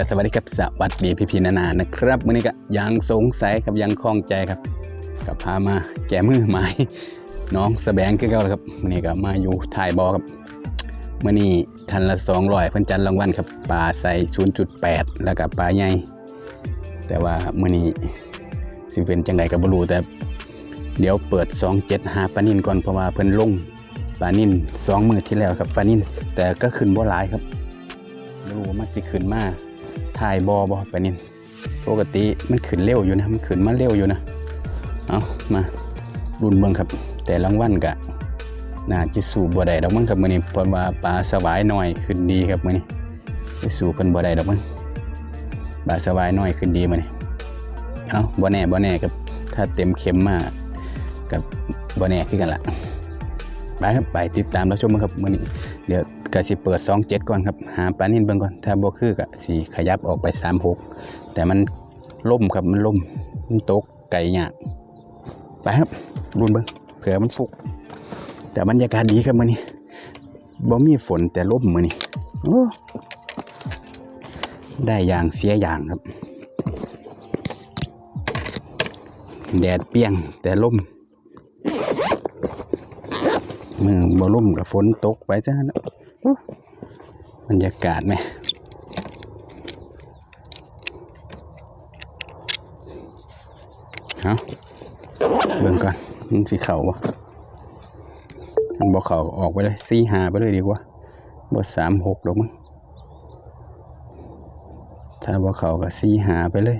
กับสวัสดีครับสวัสดีพี่พีนานานะครับวันนี้ก็ยังสงสัยครับยังคล่องใจครับก็พามาแก้มือไม้น้องสแบงคือเก่าแล้วครับวันนี้ก็มาอยู่ท้ายบอครับมื่อนี้ทันละสองร้อยเพิ่นจันรางวัลครับปลาใส่ศูนย์จุดแปดแล้วก็ปลาใหญ่แต่ว่ามื่อนี้สิเป็นจังไดกับบรูแต่เดี๋ยวเปิดสองเจ็ดหาปลานินก่อนเพราะว่าเพิ่นลงปลานินสองมือที่แล้วครับปลานินแต่ก็ขึ้นบ่หลายครับรู้ว่ามันสิขึ้นมา ถ่ายบอบอไปนี่ปกติมันขึ้นเร็วอยู่นะมันขึ้นมาเร็วอยู่นะเอามารุนเบิ่งครับ แต่รางวัลกะน่าจะสู่บ่ได้ดอกมั้งครับมื้อนี้เพราะว่าปลาสวายหน้อยขึ้นดีครับมื้อนี้ไปสู่เพิ่นบ่ได้ดอกมั้งปลาสวายหน้อยขึ้นดีมื้อนี้เอาบ่แน่บ่แน่ครับถ้าเต็มเข็มมากกับบ่แน่คือกันล่ะไปครับไปติดตามรับชมกันครับมื้อนี้เดี๋ยว ก็สิเปิด2 7ก่อนครับ หาปลานิ่นเบิ่งก่อน ถ้าบ่คือก็สิขยับออกไป3 6แต่มันล่มครับมันล่มมันตกไก่ยากไปครับรุนเบิ่งเผื่อมันฟุก แต่บรรยากาศดีครับมื้อนี้บ่มีฝนแต่ล่มมื้อนี้โอ้ได้อย่างเสียอย่างครับ แดดเปรี้ยงแต่ล่มมือบ่ล่มกับฝนตกไปจ้ะนะโอ้ บรรยากาศไหมเอาเบิ่งก่อนมันสีเขาบ่มันบ่เขาออกไปเลยสี่หาไปเลยดีกว่าบ่สามหกดอกมั้งถ้าบ่เขาก็สี่หาไปเลย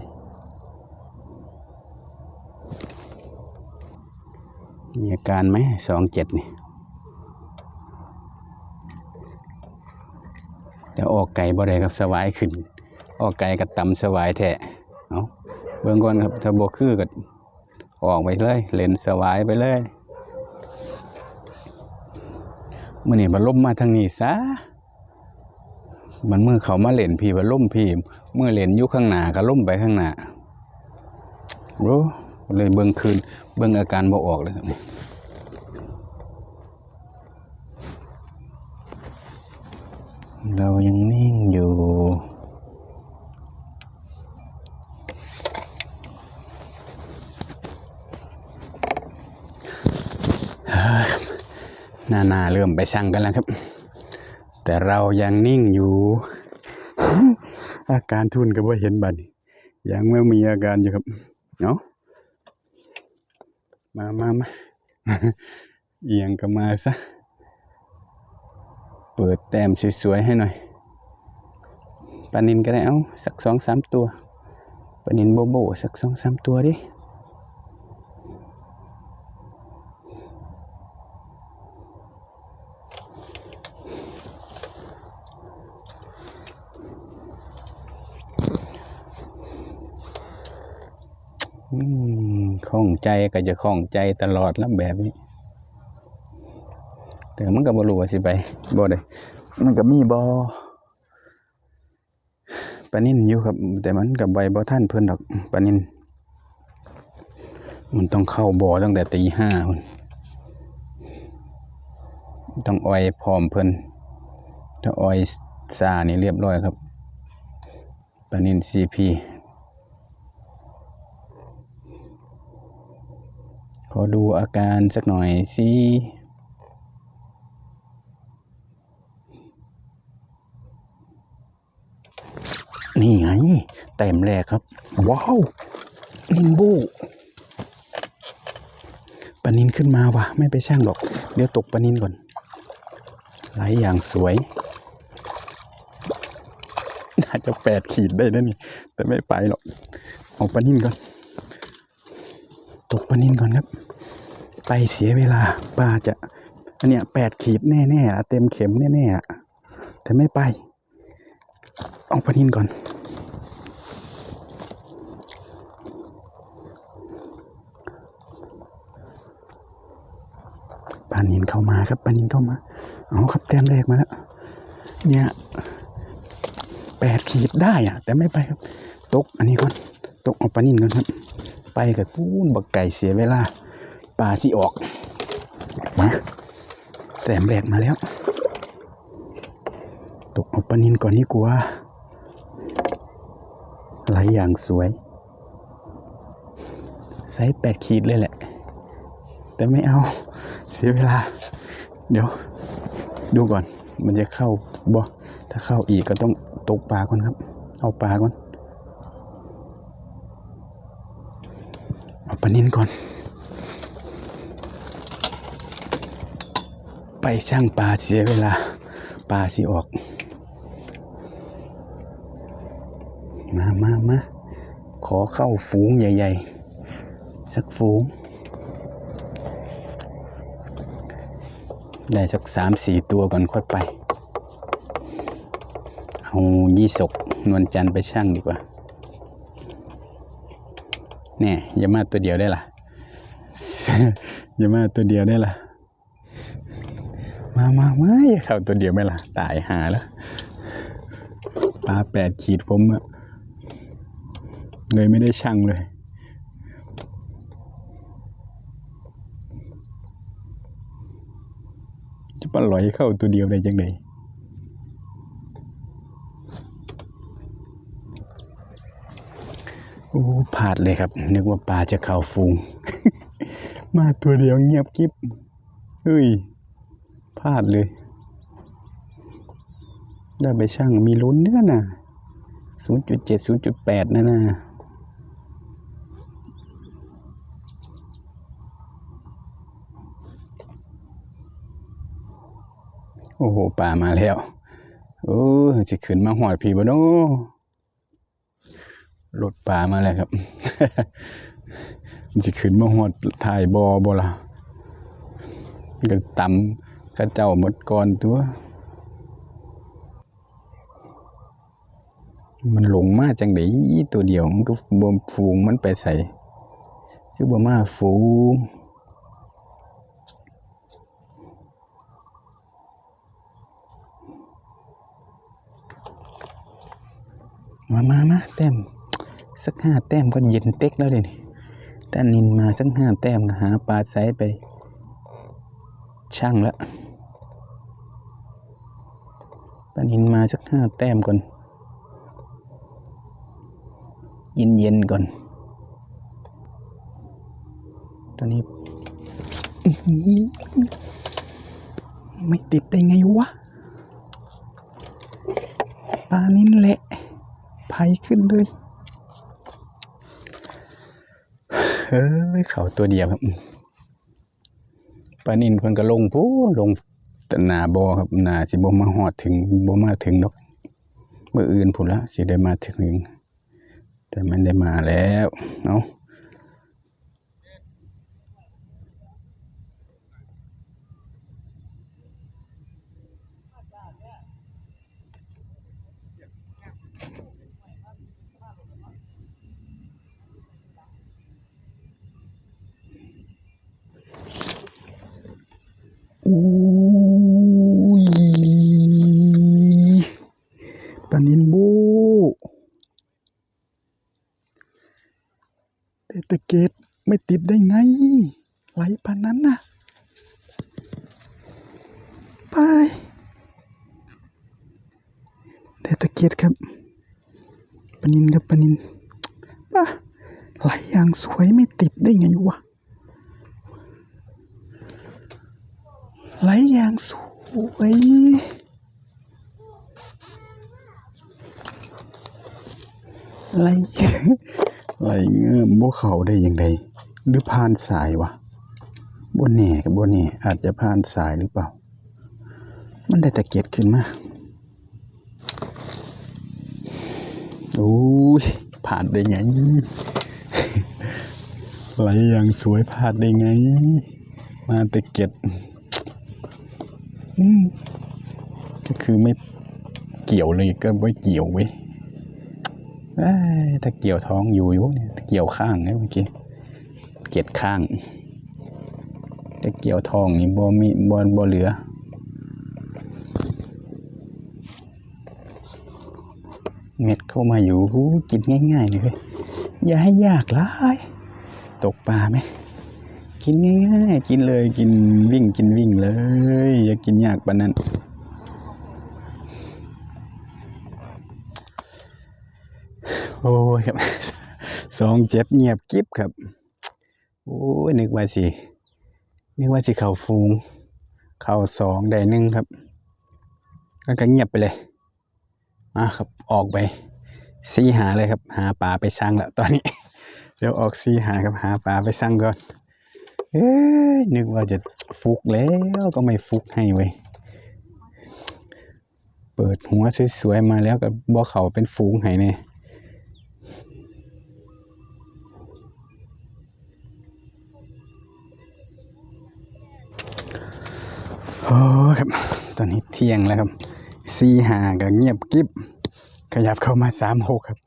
มีอาการไหมสองเจ็ดนี่ แต่ออกไก่บ่ได้ครับสวายขึ้น ออกไก่กับตำสวายแท้เอาเบิ่งก่อนครับถ้าบ่คือก็ออกไปเลยเล่นสวายไปเลยมื้อนี้บ่ล่มมาทางนี้ซะมันเมื่อเขามาเล่นพี่บ่ล่มพี่เมื่อเล่นอยู่ข้างหน้าก็ล่มไปข้างหน้าโอ้เลยเบิ่งคืนเบิ่งอาการบ่ออกเลยครับ เรายังนิ่งอยู่เฮ้ยนานาเริ่มไปสั่งกันแล้วครับ แต่เรายังนิ่งอยู่ อาการทุนก็บ่เห็นบัดนี้ยังไม่มีอาการอยู่ครับ เนาะมามามาเอียงก็มาซะ เปิดแต้มสวยๆให้หน่อยปลานินก็ได้เอาสักสองสามตัวปลานินโบโบสักสองสามตัวดิอืมข้องใจก็จะข้องใจตลอดแล้วแบบนี้ แต่มันก็บ่รู้ว่าสิไปบ่ได้มันก็มีบ่ปานินอยู่ครับ แต่มันกับใบบ่ท่านเพิ่อนดอกปานิน มันต้องเข้าบ่อตั้งแต่ตีห้าพนต้องอ้อยพร้อมเพิ่นถ้าอ้อยซานี่เรียบร้อยครับปานินซีพีขอดูอาการสักหน่อยสิ นี่ไงแต้มแรกครับ ว้าวนินบูปลานินขึ้นมาว่ะไม่ไปช่างหรอก เดี๋ยวตกปลานินก่อนไหลอย่างสวย น่าจะแปดขีดได้นะนี่ แต่ไม่ไปหรอก เอาปลานินก่อน ตกปลานินก่อนครับ ไปเสียเวลาปลาจะอันเนี้ยแปดขีดแน่ๆอะเต็มเข็มแน่ๆอะแต่ไม่ไป เอาปลานินก่อน ปานินเข้ามาครับปานินเข้ามา เอาครับแต้มแรกมาแล้ว เนี่ยแปดขีดได้อะแต่ไม่ไปครับ ตกอันนี้ก่อน ตกเอาปานินก่อนครับ ไปกับกูนบักไก่เสียเวลาปลาสิออกมาแต้มแรกมาแล้ว ตกเอาปลานินก่อนนี่กลัวาไหลอย่างสวยไซส์แปดขีดเลยแหละ แต่ไม่เอา เสียเวลา เดี๋ยว ดูก่อน มันจะเข้าบ่ถ้าเข้าอีกก็ต้องตกปลาก่อนครับ เอาปลาก่อน เอาปลานินก่อน ไปช่างปลาเสียเวลาปลาสิออก มามามาขอเข้าฝูงใหญ่ ๆ สักฝูง ได้สักสามสี่ตัวก่อนค่อยไป เอายี่สกนวลจันทร์ไปช่างดีกว่าแน่อย่ามาตัวเดียวได้ล่ะอย่ามาตัวเดียวได้ล่ะ มามามาอย่าเข้าตัวเดียวไหมล่ะ ตายหาแล้ว ปลาแปดขีดผมอะ เลยไม่ได้ช่างเลย จะปลาไหลเข้าตัวเดียวได้ยังไงโอ้พลาดเลยครับ นึกว่าปลาจะเข้าฟูง มาตัวเดียวเงียบกิ๊บเฮ้ยพลาดเลย ได้ไปช่างมีลุ้นเนี่ยนะศูนย์จุดเจ็ดศูนย์จุดแปดนะนะ โอ้โหป่ามาแล้ว โอ้จะขึ้นมาหอดผีบ่โนรถป่ามาแล้วครับจะขึ้นมาหอดถ่ายบอบ่ล่ะก็ตำข้าเจ้าหมดก่อนตัว มันหลงมาจังไดตัวเดียวมันก็บ่ฟูงมันไปใส่คือบ่มาฟูง มามามาแต้มสักห้าแต้มก็เย็นเต็กแล้วเลยนี่ด้านนินมาสักห้าแต้มหาปลาไซส์ไป ช่างล้วปลานินมาสักห้าแต้มก่อน เย็นเย็นก่อน ตอนนี้ ไม่ติดได้ไงวะ ปลานินแหละ ไผขึ้นเลยเฮ้ยเขาตัวเดียวครับปลานินเพิ่นก็ลงพู้ลงตนาบอครับนาสิบ่มาหอดถึงบ่มาถึงดอกเมื่ออื่นผุนละสิได้มาถึง แต่มันได้มาแล้วเนาะ ตะเกียบไม่ติดได้ไง ไหลปานนั้นน่ะ ไปได้ตะเกียบครับปนินครับปนินป่ะไหลอย่างสวยไม่ติดได้ไงวะไหลอย่างสวยไหล ไหลเงื่อมบ่เขาได้ยังไงหรือผ่านสายวะบนแหน่กับบนแหน่อาจจะผ่านสายหรือเปล่า มันได้ตะเกียบขึ้นมาโอ้ยผ่านได้ไงไหลอย่างสวยผ่านได้ไง มาตะเกียบก็คือไม่เกี่ยวเลยก็ไม่เกี่ยวเว้ย ถ้าเกี่ยวท้องอยู่อยู่เนี่ยเกี่ยวข้างเนี่ยเมื่อกี้เกียดข้างถ้าเกี่ยวท้องนี่บ่มีบ่บ่เหลือเม็ดเข้ามาอยู่หูกินง่ายๆเลยเว้ยอย่าให้ยากหลายตกปลาไหมกินง่ายๆ กินเลยกินวิ่งกินวิ่งเลย อย่ากินยากปานนั้น โอ้ยครับสองเจ็ดเงียบกิ๊บครับ โอ้ยนึกว่าสินึกว่าสิเข่าฟูง เข่าสองได้หนึ่งครับ แล้วก็เงียบไปเลยมาครับออกไปซีหาเลยครับ หาปลาไปสร้างแล้วตอนนี้ เดี๋ยวออกซีหาครับหาปลาไปสร้างก่อนเอ้ยนึกว่าจะฟุกแล้วก็ไม่ฟุกให้เว้ยเปิดหัวสวยๆมาแล้วก็บ่เขาเป็นฟูงให้เนี่ย โอ้ครับ ตอนนี้เที่ยงแล้วครับซีหาก็เงียบกิบขยับเข้ามาสามหกครับ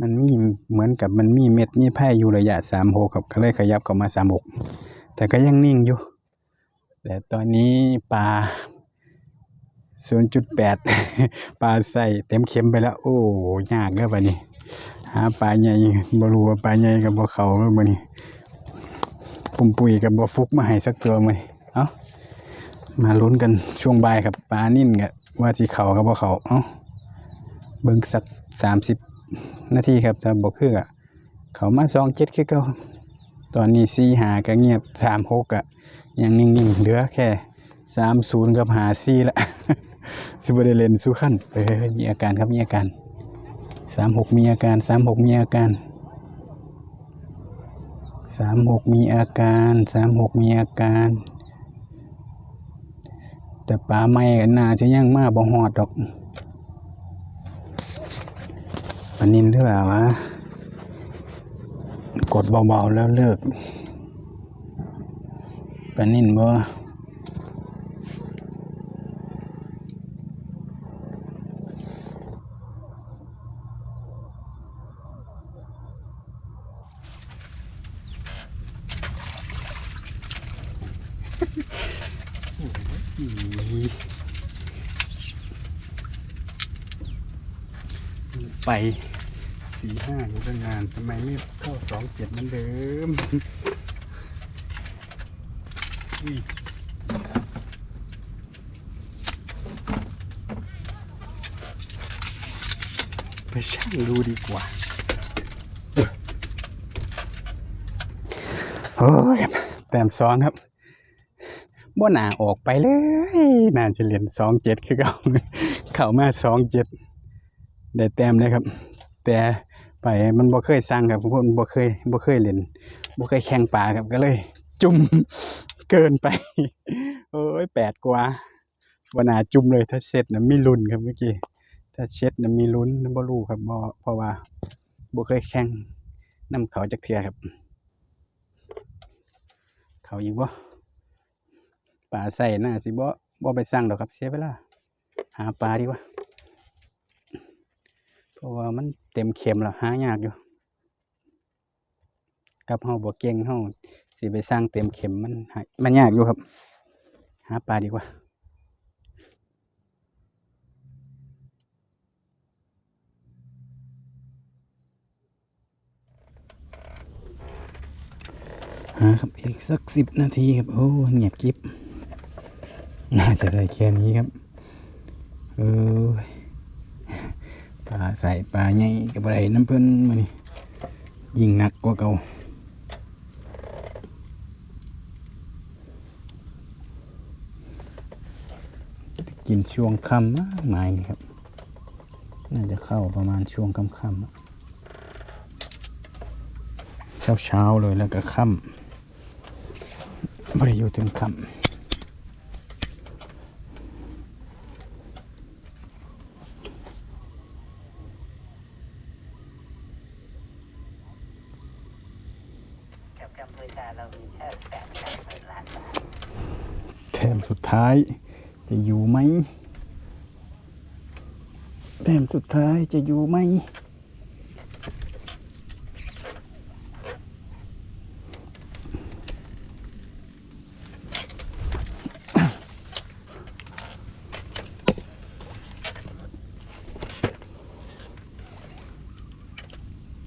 มันมีเหมือนกับมันมีเม็ดมีแพร่อยู่ระยะสามหกครับก็เลยขยับเข้ามาสามหกแต่ก็ยังนิ่งอยู่ แต่ตอนนี้ปลาศูนย์จุดแปดปลาใส่เต็มเข็มไปแล้ว โอ้ยากแล้วบัดนี้ หาปลาใหญ่บ่รู้ว่าปลาใหญ่กับบ่เขาแล้วบัดนี้ ปุ่มปุ๋ยกับบ่ฟุกมาให้สักตัวมั้ยเอ้า มาลุ้นกันช่วงบ่ายครับปลานิ่นกับว่าสิเขากับบ่เขาเอ้าเบิ่งสักสามสิบนาทีครับถ้าบอกคืออะเขามาสองเจ็ดคือเก่าตอนนี้สี่หาก็เงียบสามหกอะยังนิ่งๆเหลือแค่สามศูนย์กับหาสี่ละสิบได้เลนสู้ขั้นเฮ้ยมีอาการครับมีอาการสามหกมีอาการสามหกมีอาการสามหกมีอาการสามหกมีอาการ แต่ปลาไม่กันน่าจะยังมาบ่หอดดอกปนินหรือเปล่าวะกดเบาๆแล้วเลิกปนินบ่ ไปสี่ห้าอยู่ตั้งนานทำไมไม่เข้าสองเจ็ดเหมือนเดิมอุ้ยไปช่างดูดีกว่าโอ้ยแต้มสองครับบ่หนาออกไปเลย น่าจะเรียนสองเจ็ดคือเก่าเข้ามาสองเจ็ด ได้แต้มเลยครับ แต่ไปมันบ่เคยสร้างครับผมบ่เคยบ่เคยเล่นบ่เคยแข่งปลาครับก็เลย จุ่มเกินไป โอ้ยแปดกว่าวันนาจุ่มเลยถ้าเสร็จนะม่รุนครับเมื่อกี้ถ้าเช็ดนะมีลุ้นบ่รู้ครับบ่เพราะว่าบ่เคยแข่งนํเขาจักเทื่อครับ เขาอีกบ่ปลาใส่น่าสิบ่บ่ไปสั่งดอกครับเสียเวลาหาปลาดีกว่า เพราะว่ามันเต็มเข็มแล้วหายากอยู่ กับเฮาบ่เก่งเฮาสิไปสร้างเต็มเข็มมันหามันยากอยู่ครับ หาปลาดีกว่าหาครับอีกสักสิบนาทีครับ โอ้เงียบกริบน่าจะได้แค่นี้ครับ เออ ปลาใส่ปลาใหญ่กับอะไรน้ำเพิ่นมานี่ยิ่งหนักกว่าเก่าจะกินช่วงค่ำมากมายนี่ครับ น่าจะเข้าประมาณช่วงค่ำๆเช้าเช้าๆเลยแล้วก็ค่ำไม่ได้อยู่ถึงค่ำ กับกัมพูชาเรามีแค่แสนแปดหมื่นล้านบาท แถมสุด ท้ายจะอยู่ไหมแถมสุดท้ายจะอยู่ไหม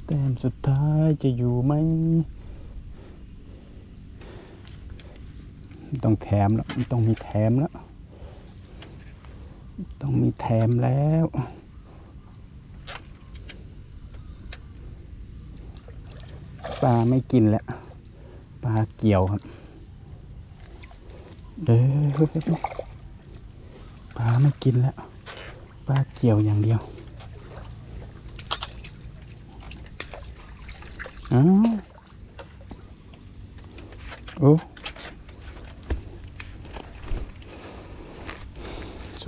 แต้มสุดท้ายจะอยู่ไหม ต้องแถมแล้วมันต้องมีแถมแล้ว ต้องมีแถมแล้ว ปลาไม่กินแล้ว ปลาเกี่ยวครับเด้อปลาไม่กินแล้ว ปลาเกี่ยวอย่างเดียวอ้าวโอ้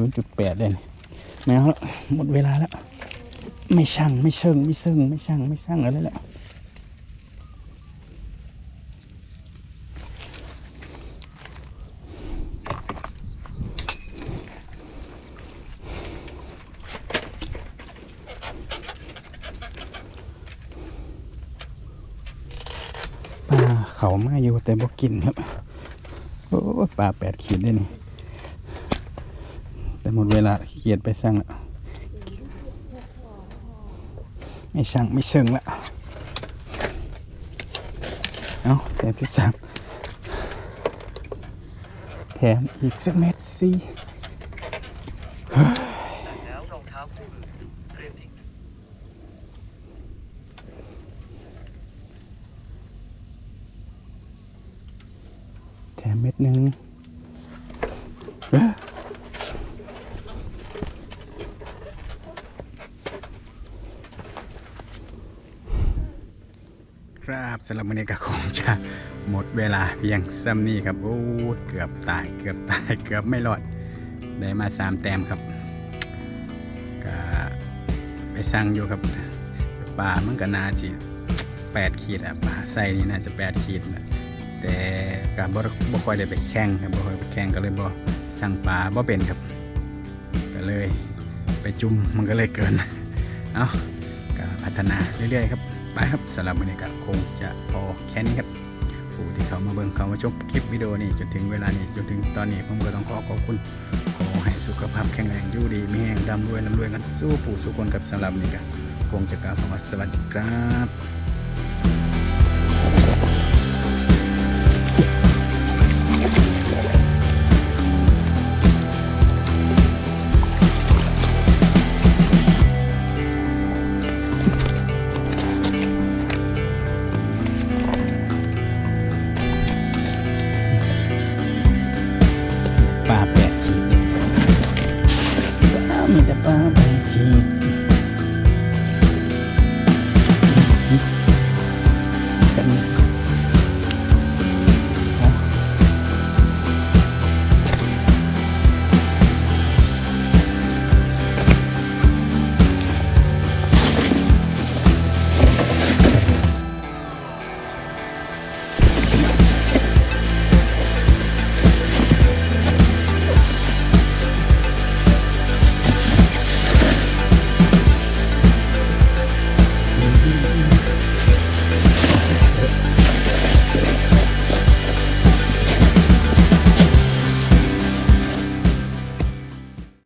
นย์จุดแปดเลยนี่แมวหมดเวลาแล้ว ไม่ช่างไม่เชิงไม่เชิงไม่ช่างไม่ช่างอะไรแล้วปลาเขามาอยู่แต่บ่กินครับ โอ้ปลาแปดขีดได้นี่ แต่หมดเวลาขี้เกียจไปสั่งแล้วไม่สั่งไม่เชิงละเอาแถมที่สามแถมอีกสักเม็ดสิแล้วรองเท้าคู่อื่นเตรียมทิ้งแถมเม็ดหนึ่ง ครับสำหรับวันนี้ก็คงจะหมดเวลาเพียงซ้ำนี้ครับโอ้เกือบตายเกือบตายเกือบไม่รอดได้มาสามแต้มครับก็ไปสั่งอยู่ครับปลามันก็นาจะแปดขีดอะปลาใส่นี่น่าจะแปดขีดนะแต่การบ่บ่ค่อยได้ไปแข่งครับบ่ค่อยไปแข่งก็เลยบ่สั่งปลาบ่เป็นครับก็เลยไปจุ่มมันก็เลยเกิน เอาก็พัฒนาเรื่อยๆครับ ไปครับสำหรับวันนี้ก็คงจะพอแค่นี้ครับผู้ที่เขามาเบิ่งเขามาชมคลิปวิดีโอนี้จนถึงเวลานี้จนถึงตอนนี้ผมก็ต้องขอขอบคุณขอให้สุขภาพแข็งแรงอยู่ดีมีแห่งดำรวยลำรวยกันสู้ผู้สุคนกับสำหรับนี้ก็คงจะกล่าวคำว่าสวัสดีครับ